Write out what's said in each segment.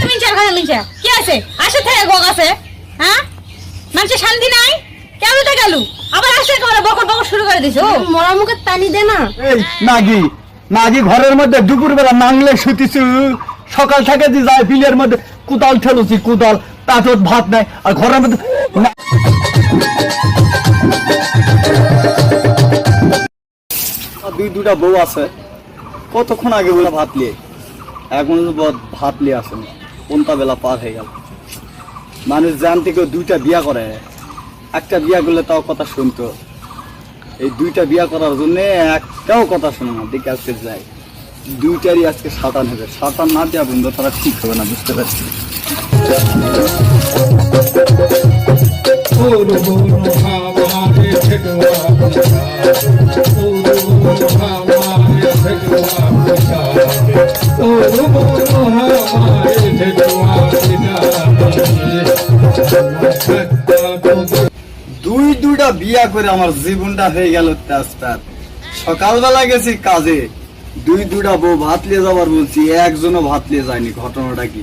মিনচার ঘরে মিনচা কি আছে আসে থেকে গগ আছে হ্যাঁ? মানুষের শান্তি নাই? কেমন গেল? আবার আসে একেবারে বকর বকর শুরু করে দিছো? মরা মুখে পানি দে না। এই নাগি নাগি ঘরের মধ্যে দুপুর নাংলে শুতিছু সকাল থেকে যে যায় বিলের মধ্যে কুদাল ঠেলুছি কুদাল তাতে ভাত নাই আর ঘরের মধ্যে দুই দুটা বউ আছে। কতক্ষণ আগে বলে ভাত লিয়ে এখন ভাত লিয়ে আসেনি। কোনটা বেলা পার হয়ে গেল? মানুষ জান থেকে দুইটা বিয়া করে। একটা বিয়া করলে তাও কথা শুনতো। এই দুইটা বিয়া করার জন্যে একটাও কথা শোনে না, দেখে আজকে যায়। দুইটারই আজকে সাতান হবে। সাতান না দেওয়া বন্ধু, তারা ঠিক হবে না, বুঝতে পারছি। দুই দুইটা বিয়া করে আমার জীবনটা হয়ে গেল তেজপাত। সকালবেলা গেছি কাজে। দুই দুইটা বউ ভাত লিয়ে যাবার বলছি একজনও ভাত লিয়ে যায়নি ঘটনাটা কি?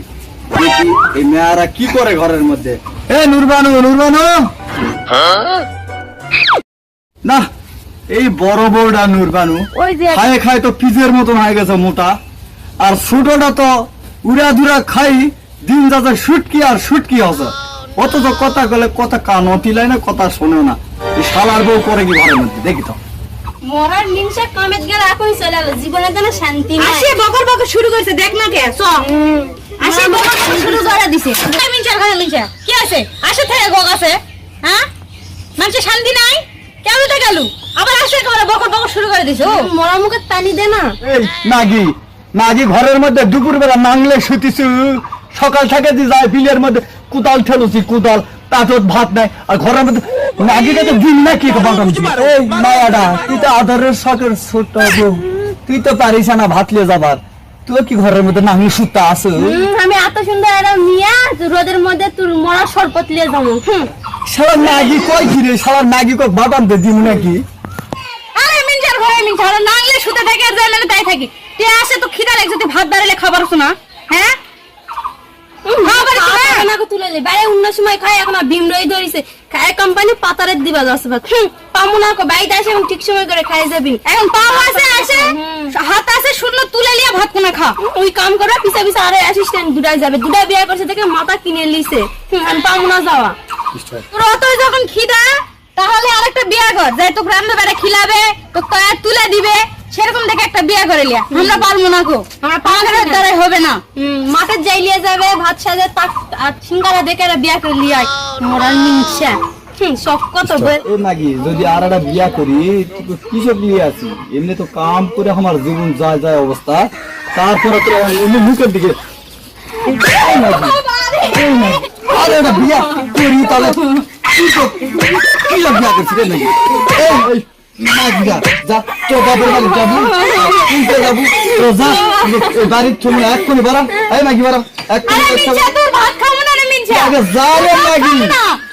দেখি এই মেয়েরা কি করে ঘরের মধ্যে? এ নুরবানু নুরবানু! না এই বড় বউটা নুরবানু। খায় খায় তো পিজের মতন হয়ে গেছে মোটা। আর ছোটটা তো উড়া দুরা খাই দিন যাতে শুটকি আর শুটকি আছে অথচ কথা গেলে কথা কান অতিলাই না কথা শোনে না। এই শালার বউ করে কি ঘরের মধ্যে? দেখি তো। মরার নিমশা কামেত গেলে এখন চলে গেল? জীবনে যেন শান্তি নাই। আসে বকর বকর শুরু করেছে দেখ না কে চ। আসে বকর বকর শুরু করে দিছে। এই মিনচার ঘরে মিনচা কি আছে? আসে থেকে গগ আছে। হ্যাঁ? শান্তি নাই? কেমন তো গেল? আবার আসে বকর বকর শুরু করে দিছো মরা মুখে পানি দে না। এই নাগি নাগি ঘরের মধ্যে দুপুর বেলা নাংলে শুতিছু সকাল থেকে যে যায় বিলের মধ্যে কুদাল ঠেলুছি কুদাল তাতে ভাত নাই আর ঘরের মধ্যে নাগিকে তো দিন না কি এই মায়াডা তুই তো আদরের শখের ছোট বউ। তুই তো পারিস না ভাত লিয়ে যাবার। তুই কি ঘরের মধ্যে নাংলে সুতা আছে আমি এত সুন্দর একটা নিয়া রোদের মধ্যে তোর মরা শরবত লিয়ে যাব সারা নাগি কয় কি রে সারা নাগি কয় বাদাম দে দিমু নাকি? আরে মিনচার ঘরে মিনচা আরে নাংলে শুতে থাকে আর তাই থাকি। তুই আসে তো খিদা লাগছে তুই ভাত দাঁড়ালে খাবার শোনা হ্যাঁ? খাবার শোনা আমাকে তুলে দে বাইরে অন্য সময় খাই এখন ভীম রই ধরিছে। খায় কোম্পানি পাতারের দিবা যাচ্ছে ভাত। পামু না কো আসে এখন ঠিক সময় করে খাই যাবি। এখন পাও আছে আসে হাত আছে শূন্য তুলে লিয়ে ভাত কোনা খা। ওই কাম করে পিছে পিছে আরে অ্যাসিস্ট্যান্ট দুটাই যাবে। দুটাই বিয়ে করছে দেখে মাথা কিনে লিছে হুম, পামু না যাওয়া। তোর অতই যখন খিদা তাহলে আরেকটা বিয়া কর। যাই তোকে রান্না বেড়ে খিলাবে তো কয়া তুলে দিবে। সেরকম দেখে একটা বিয়া করে লিয়া। আমরা পারব না গো। আমরা দ্বারাই হবে না। মাঠে যাই লিয়ে যাবে ভাত সাজে তাক আর সিঙ্গারা দেখে এরা বিয়া করে লিয়ে মরার মিনসা সব কত নাকি যদি আর একটা বিয়া করি কিসব নিয়ে আছি? এমনি তো কাম করে আমার জীবন যায় যায় অবস্থা। তারপরে তো এমনি মুখের দিকে এই নাকি, এই নাকি। আরে বিয়া করি তাহলে কি বিয়া করছি নাক? যা যা তো বাড়ি যাব তুই যাব। তো যা বাড়ির তুমি এক্ষুনি বাড়া। এই নাকি বাড়া এক্ষুনি তোর ভাত খাব না রে মিনচা আগে যা রে নাকি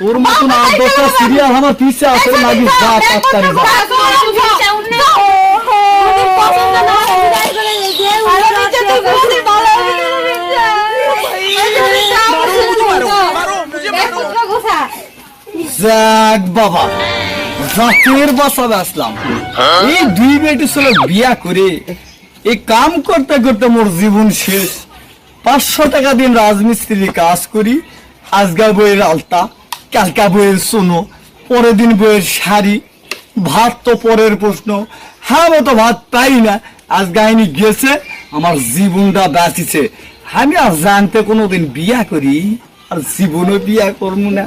তোর মতন আট দশটা সিরিয়াল আমার পিছে আছে নাকি যা তাড়াতাড়ি যা। মিনসা উন্নে পছন্দ না বিদায় করে রেখে আরে মিনচা তুই বলতে ভালো হবে না মিনচা যাক বাবা। জাতের বাসাবে আসলাম। এই দুই বেটি ছেলে বিয়া করে এই কাম করতে করতে মোর জীবন শেষ। পাঁচশো টাকা দিন রাজমিস্ত্রি কাজ করি। আজগা বইয়ের আলতা, কালকা বইয়ের সোনো, পরের দিন বইয়ের শাড়ি। ভাত তো পরের প্রশ্ন হ্যাঁ তো ভাত পাই না? আজ গাইনি গেছে, আমার জীবনটা বাঁচিছে। আমি আর জানতে কোনোদিন বিয়া করি, আর জীবনও বিয়া করব না।